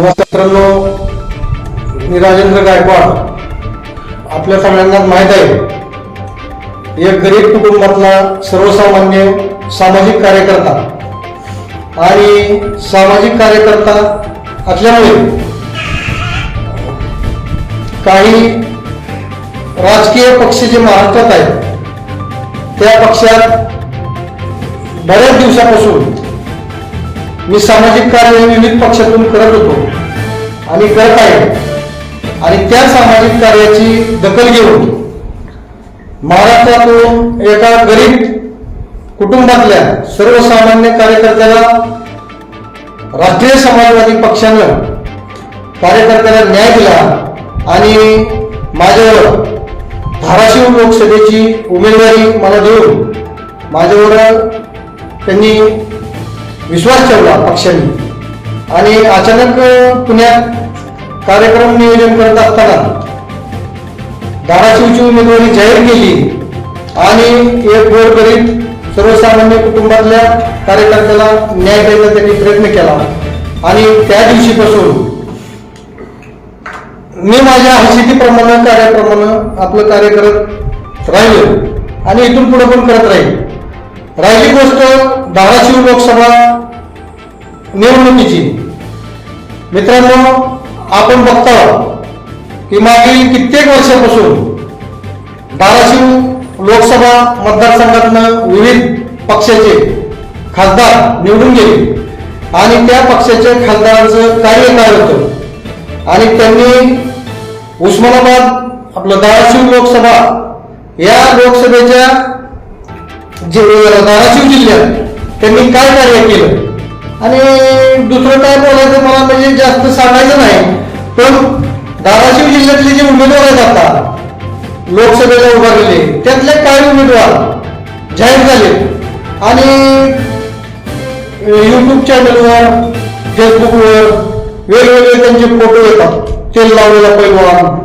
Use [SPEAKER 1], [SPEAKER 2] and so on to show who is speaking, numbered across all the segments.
[SPEAKER 1] मित्रांनो. मी राजेंद्र गायकवाड. आपल्या सगळ्यांना माहीत आहे. एक गरीब कुटुंबातला सर्वसामान्य सामाजिक कार्यकर्ता आणि सामाजिक कार्यकर्ता असल्यामुळे काही राजकीय पक्ष जे महाराष्ट्रात आहेत त्या पक्षात बऱ्याच दिवसापासून मी सामाजिक कार्य विविध पक्षातून करत होतो. आणि करत आहे. आणि त्या सामाजिक कार्याची दखल घेऊन महाराष्ट्रातून एका गरीब कुटुंबातल्या सर्वसामान्य कार्यकर्त्याला राष्ट्रीय समाजवादी पक्षानं कार्यकर्त्याला न्याय दिला आणि माझ्यावर धाराशिव लोकसभेची उमेदवारी मला देऊन माझ्यावर त्यांनी विश्वास ठेवला पक्षाने. आणि अचानक पुण्यात कार्यक्रम नियोजन करत असताना धाराशिवची उमेदवारी जाहीर केली आणि एक गोरगरीब सर्वसामान्य कुटुंबातल्या कार्यकर्त्याला न्याय द्यायचा त्यांनी प्रयत्न केला. आणि त्या दिवशीपासून मी माझ्या हसितीप्रमाणे कार्याप्रमाणे आपलं कार्य करत राहिलो आणि इथून पुढे पण करत राहील. राहिली गोष्ट धाराशिव लोकसभा निवडणुकीची मित्रांनो आपण बघतो की मागील कित्येक वर्षापासून धाराशिव लोकसभा मतदारसंघातनं विविध पक्षाचे खासदार निवडून गेले आणि त्या पक्षाच्या खासदारांचं कार्य काय होतं? आणि त्यांनी उस्मानाबाद आपलं धाराशिव लोकसभा या लोकसभेच्या जे धाराशिव जिल्ह्यात त्यांनी काय कार्य केलं? आणि दुसरं काय बोलायचं मला म्हणजे जास्त सांगायचं नाही. पण धाराशिव जिल्ह्यातले जे उमेदवार आहेत आता लोकसभेला उभारलेले त्यातले काही उमेदवार जाहीर झाले. आणि युट्यूब चॅनलवर फेसबुकवर वेगवेगळे त्यांचे फोटो येतात. तेल लावलेला पैलवान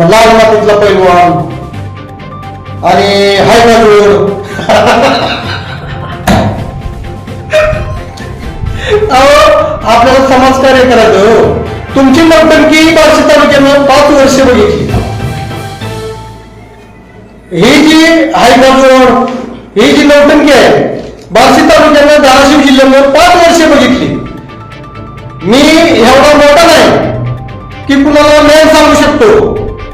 [SPEAKER 1] लाल मातीतला पैलवान आणि हायगाजवर अहो आपल्याला समाजकार्य करायचं हो. तुमची नौटंकी बार्शी तालुक्यानं पाच वर्ष बघितली. ही जी हायगाजवर ही जी नौटंकी आहे बार्शी तालुक्यानं धाराशिव जिल्ह्यानं पाच वर्ष बघितली. मी एवढा मोठा नाही की कुणाला ज्ञान सांगू शकतो.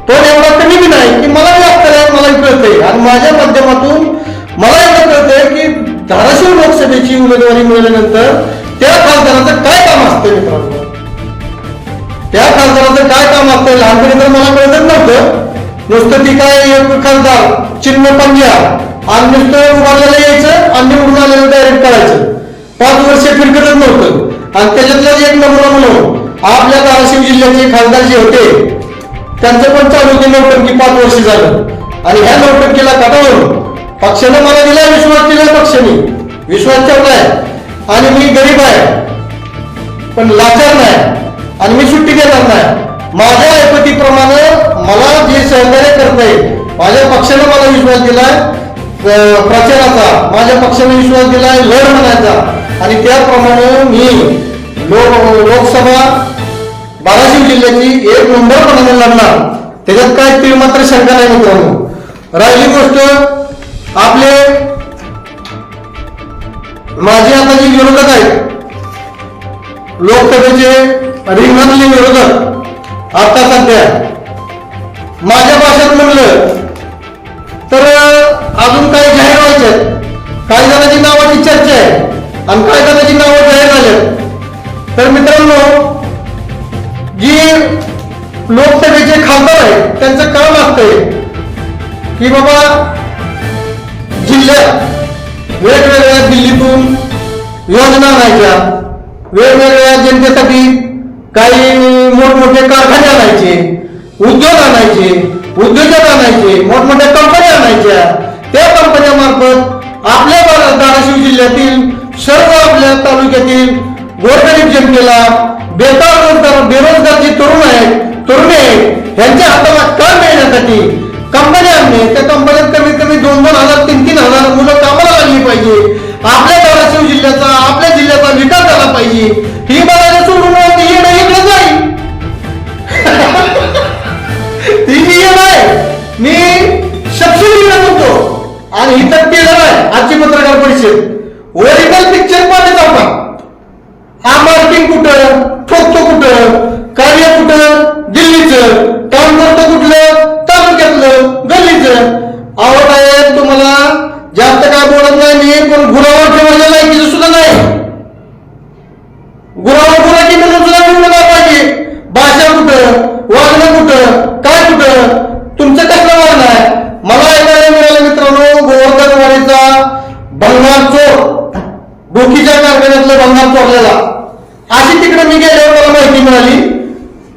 [SPEAKER 1] पण एवढा कमी बी नाही की मला लागतं मला कळतंय. आणि माझ्या माध्यमातून मला एवढं कळतंय की धाराशिव लोकसभेची उमेदवारी मिळाल्यानंतर त्या खासदाराचं काय काम असते मित्रांनो? त्या खासदाराचं काय काम असतं लहानपणी तर मला कळतच नव्हतं. नुसतं ती काय खासदार चिन्ह पंजा आणि नुसतं उभारलेलं यायचं आणि निवडून आलेलं डायरेक्ट करायचं. पाच वर्ष फिरकतच नव्हतं. आणि त्याच्यातलाच एक नंबर म्हणून आपल्या धाराशिव जिल्ह्याचे खासदार जे होते त्यांचं पण चालू होते नौटंकी पाच वर्ष झालं. आणि ह्या नौटंकीला कटावून पक्षानं मला दिला विश्वास दिला पक्षाने. विश्वास ठेवलाय. आणि मी गरीब आहे. पण लाचार नाही. आणि मी सुट्टी देणार नाही. माझ्या ऐपतीप्रमाणे मला जे सहकार्य करता येईल माझ्या पक्षाने मला विश्वास दिलाय प्रचाराचा. माझ्या पक्षाने विश्वास दिलाय लढ म्हणायचा. आणि त्याप्रमाणे मी लोक लोकसभा बाराशिव जिल्ह्याची एक नंबर म्हणून लढणार. त्याच्यात काय ते मात्र शंका नाही मित्रांनो. राहिली गोष्ट आपले माझे आता जे विरोधक आहेत. लोकसभेचे रिंगणातले विरोधक आता सध्या माझ्या भाषेत म्हणलं तर अजून काही जाहीर व्हायचे काही जणांची नावाची चर्चा आहे आणि काही जणांची नावं जाहीर झाले तर मित्रांनो जी लोकसभेचे खासदार आहेत त्यांचं काम असतंय की बाबा जिल्ह्यात वेगवेगळ्या दिल्लीतून योजना आणायच्या वेगवेगळ्या जनतेसाठी काही मोठमोठे कारखाने आणायचे उद्योग आणायचे उद्योजक आणायचे मोठमोठ्या कंपन्या आणायच्या. त्या कंपन्यामार्फत आपल्या धाराशिव जिल्ह्यातील सर्व आपल्या तालुक्यातील गोरगरीब जनतेला बेकार रोजगार बेरोजगार जे तरुण आहेत तरुणी आहेत यांच्या हाताला काम मिळण्यासाठी कंपन्या आणणे त्या कंपन्यात कमीत कमी दोन दोन हजार तीन तीन हजार मुलं कामाला लागली पाहिजे. आपल्या धाराशिव जिल्ह्याचा आपल्या जिल्ह्याचा विकास झाला पाहिजे. ही बघायला सोडून ती आहे. मी सबसिडी आणि ही तर केलं आहे आजची पत्रकार परिषद.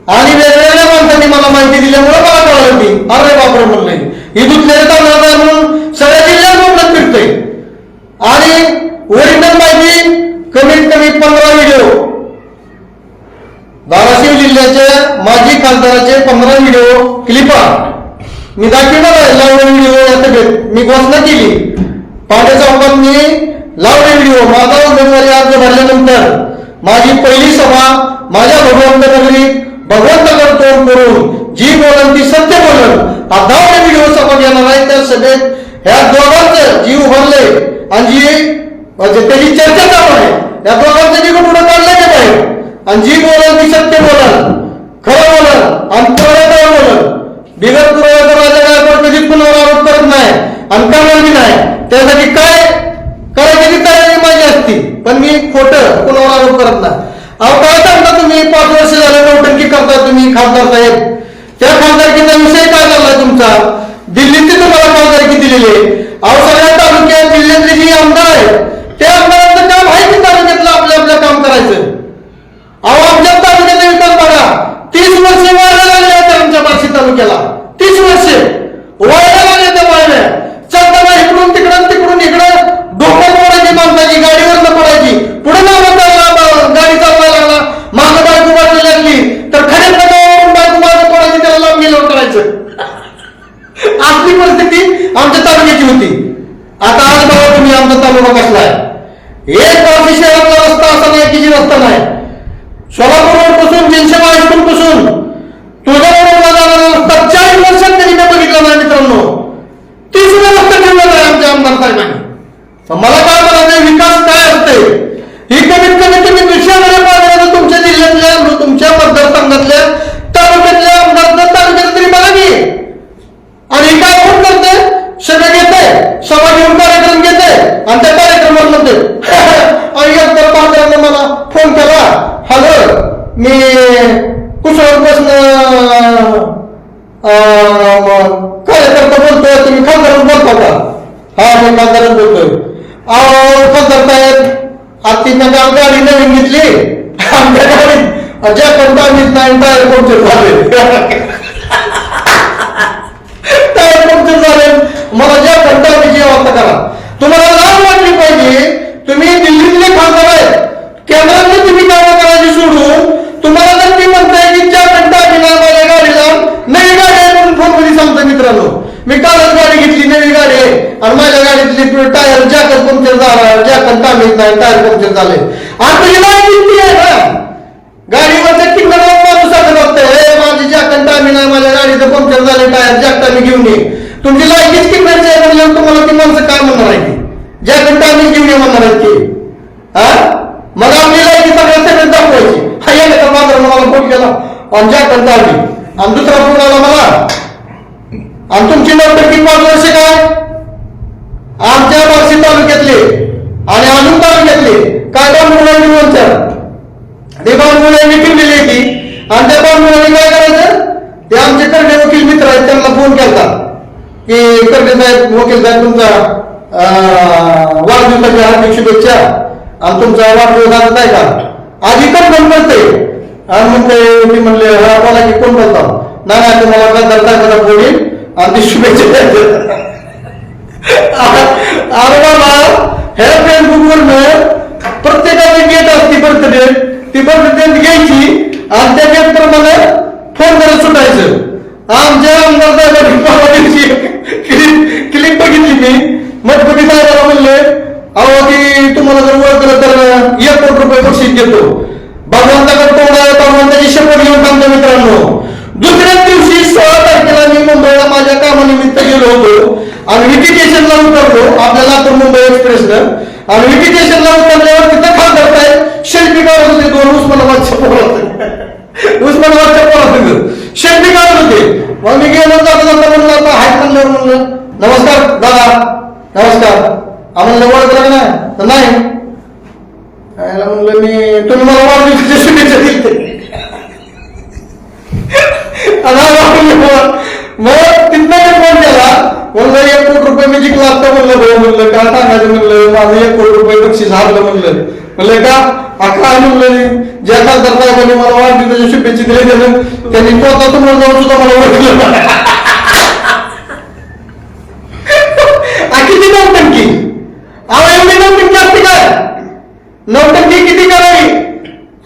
[SPEAKER 1] आणि वेगवेगळ्या माणसांनी मला माहिती दिल्यामुळे मला कळालं ती अरे बापरे म्हणले ही दुसऱ्या चालणार म्हणून? सगळ्या जिल्ह्यात मोठं फिरतोय. आणि ओरिजिनल माहिती कमीत कमी पंधरा व्हिडिओ धाराशिव जिल्ह्याच्या माजी खासदाराचे पंधरा व्हिडिओ क्लिप मी दाखविणार आहे लावडे व्हिडिओ या सभेत मी घोषणा केली. पाटे चौकात मी लावडे व्हिडिओ माझा उमेदवारी अर्ज भरल्यानंतर माझी पहिली सभा माझ्या भगवंत नगरीत भगवंत तोंड करून जी बोलन ती सत्य बोलन अधावले व्हिडिओ आपण येणार आहे त्या सभेत. ह्या दोघांचं जी भरले. आणि जी म्हणजे त्याची चर्चा चालू आहे. या दोघांचं जीव पुढे काढलं की आहे आणि जी बोलन ती सत्य बोलन खरं बोलन आणि पुराव्यावर बोलन बिगर पुराव्याचा राजा काय कधीच कुणावर करत नाही. आणि करणार बी नाही? त्यासाठी काय? करायची ती तयारी माझी असती. पण मी खोटं कुणावर करत नाही. अहो काय सांगता तुम्ही? पाच वर्ष झाले नौटंकी करता तुम्ही खासदार साहेब. त्या खासदारकीचा विषय काय झालाय तुमचा? दिल्लीची तुम्हाला खासदारकी दिलेली आहे. अहो सगळ्या तालुक्यात जिल्ह्यातले जी आमदार आहेत त्या आमदारांचं काम आहे की तालुक्यातलं आपलं आपलं काम करायचं अहो आमच्या तालुक्याचा विकास बघा तीस वर्ष व्हायला लागले आहेत आमच्या बार्शी तालुक्याला तीस वर्ष व्हायला लागले त्या वाळल्या चालताना इकडून तिकडून तिकडून इकडं डोकं पडायची माणसाची गाडीवर पडायची पुढे मागं चालला गाडी चालवायला लागला मागं बायको वाटली लागली तर खऱ्या प्रकारावरून बायको मागं पडायची त्याला लांब गेल्यावर करायचं असली परिस्थिती आमच्या तालुक्याची होती आता आज बघा तुम्ही आमचा तालुका कसला आहे एक बार्शी शहरातला रस्ता असा नाही की जी रस्ता नाही सोलापूरपासून तीनशे हायस्कूल पासून तुळजापूरला जाणारा रस्ता चार वर्षात त्यांनी मी बघितला नाही मित्रांनो ती सुद्धा रस्ता ठेवला नाही आमच्या आमदार साहेबांनी तर मला काय म्हणायचं विकास काय असते ही कमीत कमी तुम्ही दुसऱ्या पाहिजे तुमच्या जिल्ह्यातल्या तुमच्या मतदारसंघातल्या तालुक्यातल्या आमदार तालुक्यात तरी बघा की आणि हे काय कोण करते सगळं घेते सभा घेऊन कार्यक्रम घेते आणि त्या कार्यक्रमात म्हणते आणि एकतर पाहताना मला फोन केला हॅलो मी कुशलपासून कार्यकर्ता बोलतोय तुम्ही खासदार बोलता का हा मी खासदार बोलतोय अहो खासदार साहेब आता ती म्हणजे आमच्या गाडी नवीन घेतली आमच्या गाडीत कोणता मीच नाही टायर पंक्चर झाले? टायर पंक्चर झाले? मला ज्या घंटाची व्यवस्था करा. तुम्हाला लाभ वाटली पाहिजे. तुम्ही दिल्लीतले खासदार आहेत. केंद्रातले तुम्ही कामं करायची सोडून? तुम्हाला जर मी म्हणताय की चार घंटा बिना माझ्या गाडीला नवी गाडी आहे म्हणून फोनमध्ये सांगतो मित्रांनो? मी कालच गाडी घेतली नवी गाडी आहे. आणि माझ्या गाडीतली टायर जॅकट पंक्चर झाला? जॅकट कामीच नाही टायर पंक्चर झाले? आता तुझी लाईन किती आहे? ना गाडीवरच्या किंमत माणूस सांगत असते हे माझी जॅकट टामी नाही माझ्या गाडीचं पंक्चर झाले टायर जॅक मी घेऊन ये. तुमची लायकीच किंमत आहे म्हणल्यावर तुम्हाला ती माणसं काय म्हणणार आहे ती जॅकट टामी घेऊन ये म्हणणार आहेत की हा? मग आपली लायकी सगळ्या सगळ्यात दाखवायची. हा या तर मात्र मला फोन केला. आणि जॅकट टामी आणि दुसरा फोन आला मला आणि तुमची नोटंकी पाच वर्ष काय आमच्या बार्शी तालुक्यातले आणि अजून तालुक्यातले काय काय मुलांनी बोलतात ते बांधमुलांनी ठेवलेली आहे ती आणि त्या बांधमुलांनी काय करायचं ते आमचे कर्णे वकील मित्र आहेत त्यांना फोन केला की कर्णे साहेब वकील साहेब तुमचा अं, वाढदिवसाच्या हार्दिक शुभेच्छा आणि तुमचा वाढदिवस आणत आहे का? आधी कोण बंद करते आणि म्हणते मी म्हणले मला की कोण बोलता नाही नाही तुम्हाला काय करता फोन येईल आणि ती शुभेच्छा अरे बाबा हे फेसबुकवर प्रत्येकाची गेट असते बर्थडे ती बर्थडे घ्यायची आणि त्या गेट प्रमाणे फोन करत सुटायचं. आमच्या आमदार साहेबांनी क्लिप बघितली मी. मजबुती साहेबाला म्हणले अहो तुम्हाला जर ओळखलं तर एक कोटी रुपये बक्षीस देतो. भगवंताकडे तोंड आहे भगवंताची शपथ घेऊन सांगतो मित्रांनो. दुसऱ्या दिवशी सोळा तारखेला मी मुंबईला माझ्या कामानिमित्त गेलो होतो आणि विटी स्टेशनला उतरलो. आपल्या लातूर मुंबई एक्सप्रेसनं आणि विटी स्टेशनला उतरल्यावर तिथं खासदार करताय शेल्फी काढत होते दोन उस्मानाबादच्या पोरात उस्मानाबादच्या पोरात शेल्फी काढत होते. मग मी गेलो जाता जाता म्हणलं आता हाय म्हणलं नमस्कार दादा. नमस्कार. आम्हाला वाढ केलं नाही? तर नाही. यायला म्हणलं मी तुम्ही मला वाढदिवसाच्या शुभेच्छा दिल मग तिथनं मी फोन केला म्हणलं एक कोटी रुपये मी जिंकला आता म्हणलं भाऊ म्हणलं का सांगायचं? म्हणलं माझं एक कोटी रुपये पक्षी हारलं म्हणलं. म्हणलं का? अका म्हणलं ज्या खासदार साहेबांनी मला वाढदिवसाच्या शुभेच्छा दिल्या त्यानं त्यांनी स्वतः तुम्हाला जाऊन सुद्धा मला ओळखलं. अखिल नव्हतं की अहो एवढी नोकरी जास्त काय? नोकरी किती करावी?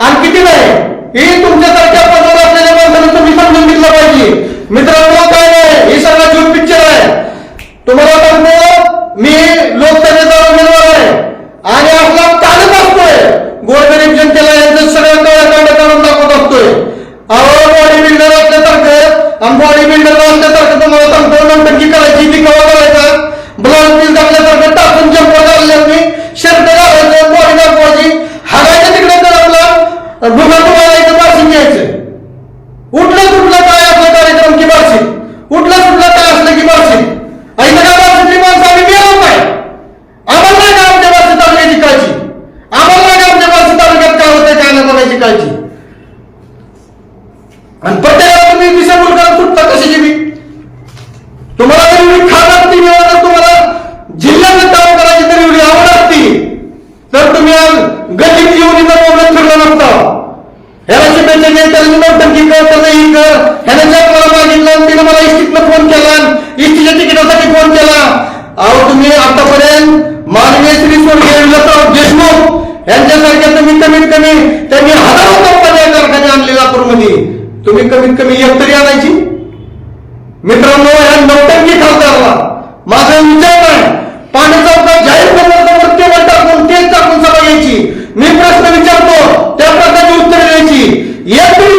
[SPEAKER 1] आणि किती नाही? ही तुमच्यासारख्या पदावर असलेल्या माणसाने तुम्ही समजून घेतलं पाहिजे. मित्रांनो काय नाही? ही सगळं झूट पिक्चर आहे. तुम्हाला सांगते E é por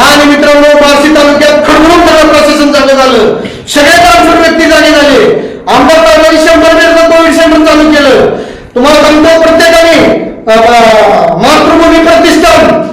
[SPEAKER 1] आणि मित्रांनो बार्शी तालुक्यात खडून त्याला प्रशासन जागे झालं. सगळे ट्रान्सफर व्यक्ती जागे झाले. अंमलबजावणी शंभर कोविड सेंटर चालू केलं. तुम्हाला सांगतो प्रत्येकाने मातृभूमी प्रतिष्ठान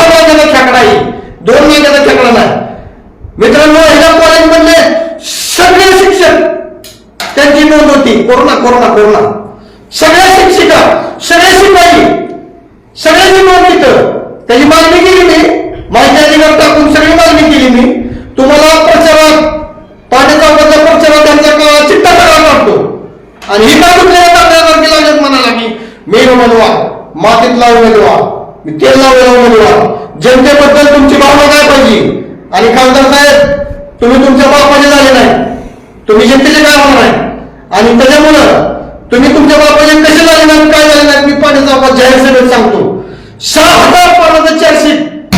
[SPEAKER 1] वर्गाचा खेकडा आहे. दोन वर्गाचा खेकडा नाही. मित्रांनो ह्या कॉलेजमधले सगळे शिक्षक त्यांची नोंद होती कोरोना कोरोना कोरोना. सगळ्या शिक्षिका सगळे शिपाई सगळ्यांची नोंद तिथं. त्याची मागणी केली मी. माहिती अधिकार टाकून सगळी मागणी केली मी. तुम्हाला प्रचारात पाण्याचा बदल प्रचारात त्यांचा चित्ता करावा लागतो आणि ही का कुठल्या लागत म्हणाला की मेघ बनवा मातीत लावून बनवा तेल लावलेला जनतेबद्दल तुमची भावना काय पाहिजे? आणि खासदार साहेब तुम्ही तुमच्या बापाचे झाले नाही. तुम्ही जनतेचे काय होणार आहे? आणि त्याच्यामुळं तुम्ही तुमच्या बापाचे कसे झाले नाही काय झाले नाही मी पाण्याचा बाबा जाहीर सभेत सांगतो. सहा हजार पानाचं चारशीट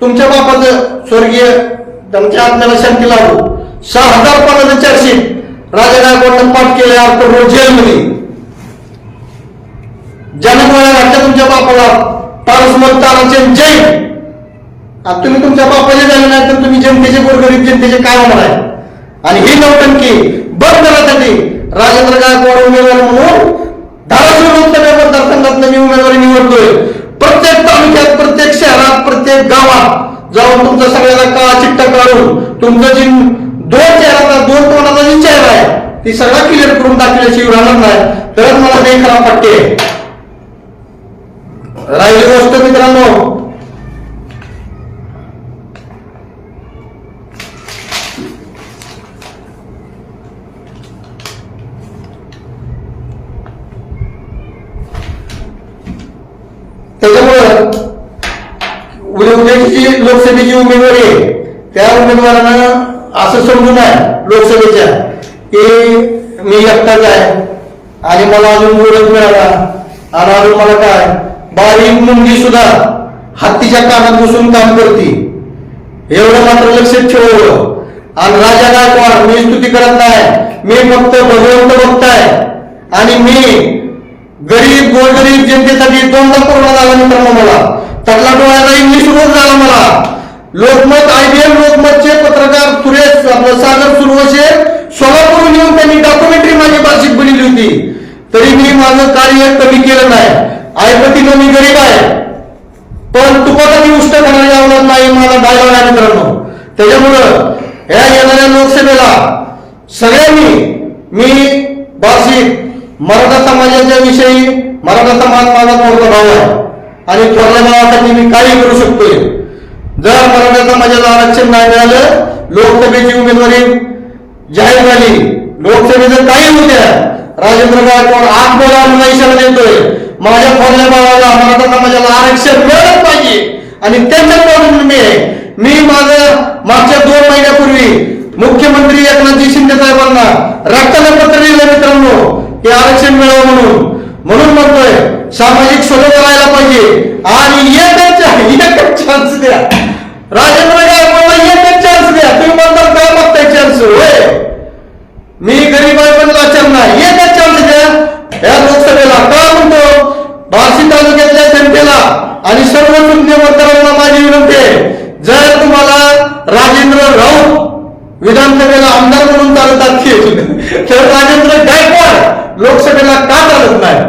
[SPEAKER 1] तुमच्या बापाचं स्वर्गीय त्यांच्या आत्म्याला शांती लावू. सहा हजार पानाचं चारशीट राजा गायकवाडनं पाठ केले अर्थ रोज जेलमध्ये. जनक वया घातल्या तुमच्या बापाला. पारसमत ताराचे जैन आता तुम्ही तुमच्या बापाचे झाले नाही तर तुम्ही जनतेचे गोरगरीब जनतेचे काय होणार आहे? आणि ही नौटंकी बंद करण्यासाठी राजेंद्र गायकवाड उमेदवार म्हणून धाराशिव लोकसभा मतदारसंघात मी उमेदवारी निवडतोय. प्रत्येक तालुक्यात प्रत्येक शहरात प्रत्येक गावात जाऊन तुमचा सगळ्याला काळा चिट्टा काढून तुमचं जी दोन चेहरा दोन कोणाचा जी चेहरा आहे ती सगळा क्लिअर करून दाखवल्याची राहणार नाही. तरच मला ते खरा पट्टे राहिली गोष्ट मित्रांनो. त्याच्यामुळं उद्याची जी लोकसभेची उमेदवारी आहे. त्या उमेदवारानं असं समजू नये लोकसभेच्या. की मी एकटाच आहे आणि मला अजून ओळख मिळाला. आणि अजून मला काय? बारीक मुंगी सुद्धा हत्तीच्या कानात घुसून काम करते. एवढं मात्र लक्षात ठेवलं. आणि राजा गायकवाड मी स्तुती करत नाही. मी फक्त भगवंत बघताय आणि मी गरीब गोरगरीब जनतेसाठी दोनदा कोरोना झाला मित्रांनो मला. तटला डोळ्याला इंग्लिश रोज झाला मला. लोकमत आयबीएम लोकमतचे पत्रकार सुरेश आपलं सागर सुरवशे सोलापूर येऊन त्यांनी डॉक्युमेंटरी माझी भाषिक बनली होती. तरी मी माझं कार्य कमी केलं नाही. आयपतीनं मी गरीब आहे. पण तुपाला ती उष्ट करणारी आवडत नाही मला डायलॉग आहे मित्रांनो. त्याच्यामुळं या येणाऱ्या लोकसभेला सगळ्यांनी मी भाषिक मराठा समाजाच्या विषयी मराठा समाज माझा मोठा भाव आहे. आणि थोरल्या भावासाठी मी काही करू शकतोय. जर मराठा समाजाला आरक्षण नाही मिळालं लोकसभेची उमेदवारी जाहीर झाली. लोकसभेचं काही होत्या राजेंद्र गायकवाड आठ बोला मला इशारा देतोय. माझ्या थोरल्या भावाला मराठा समाजाला आरक्षण मिळत पाहिजे आणि त्यांच्या प्रॉब्लेम मी आहे. मी माझं मागच्या दोन महिन्यापूर्वी मुख्यमंत्री एकनाथजी शिंदे साहेबांना रक्ताला पत्र लिहिलं मित्रांनो हे आरक्षण मिळावं म्हणून. म्हणून म्हणतोय सामाजिक सभा करायला पाहिजे. आणि एकच चान्स द्या. राजेंद्र गायकवाडला एकच चान्स द्या. तुम्ही म्हणता काय मागताय चान्स होय. मी गरीब आहे पण लाचार नाही एकच चान्स द्या. या लोकसभेला का म्हणतो बार्शी तालुक्यातल्या जनतेला आणि सर्व मतदारांना माझी विनंती आहे जर तुम्हाला राजेंद्र राऊत विधानसभेला आमदार म्हणून चालत असतील तर राजेंद्र गायकवाड लोकसभेला का चालत नाही?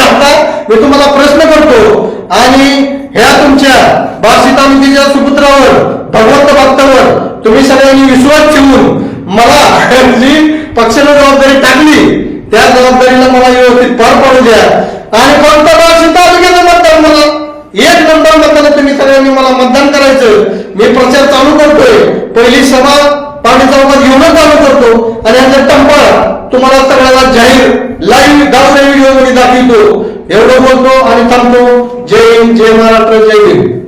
[SPEAKER 1] आता मी तुम्हाला प्रश्न करतो आणि ह्या तुमच्या बार्शी तालुक्याच्या सुपुत्रावर भगवंत भक्तावर तुम्ही सगळ्यांनी विश्वास ठेवून मला जी पक्षाला जबाबदारी टाकली त्या जबाबदारीला मला व्यवस्थित पार पाडू द्या. आणि फक्त बार्शी तालुक्याचं मतदान मला एक नंबर मतदान तुम्ही सगळ्यांनी मला मतदान करायचं. मी प्रचार चालू करतोय. पहिली सभा पाणी चौकात घेऊनच चालू करतो. आणि याचा टंपळ तुम्हाला सगळ्याला जाहीर लाईव्ह दाखवल्या व्हिडिओमध्ये दाखवतो. एवढं बोलतो आणि थांबतो. जय हिंद जय महाराष्ट्र जय हिंद.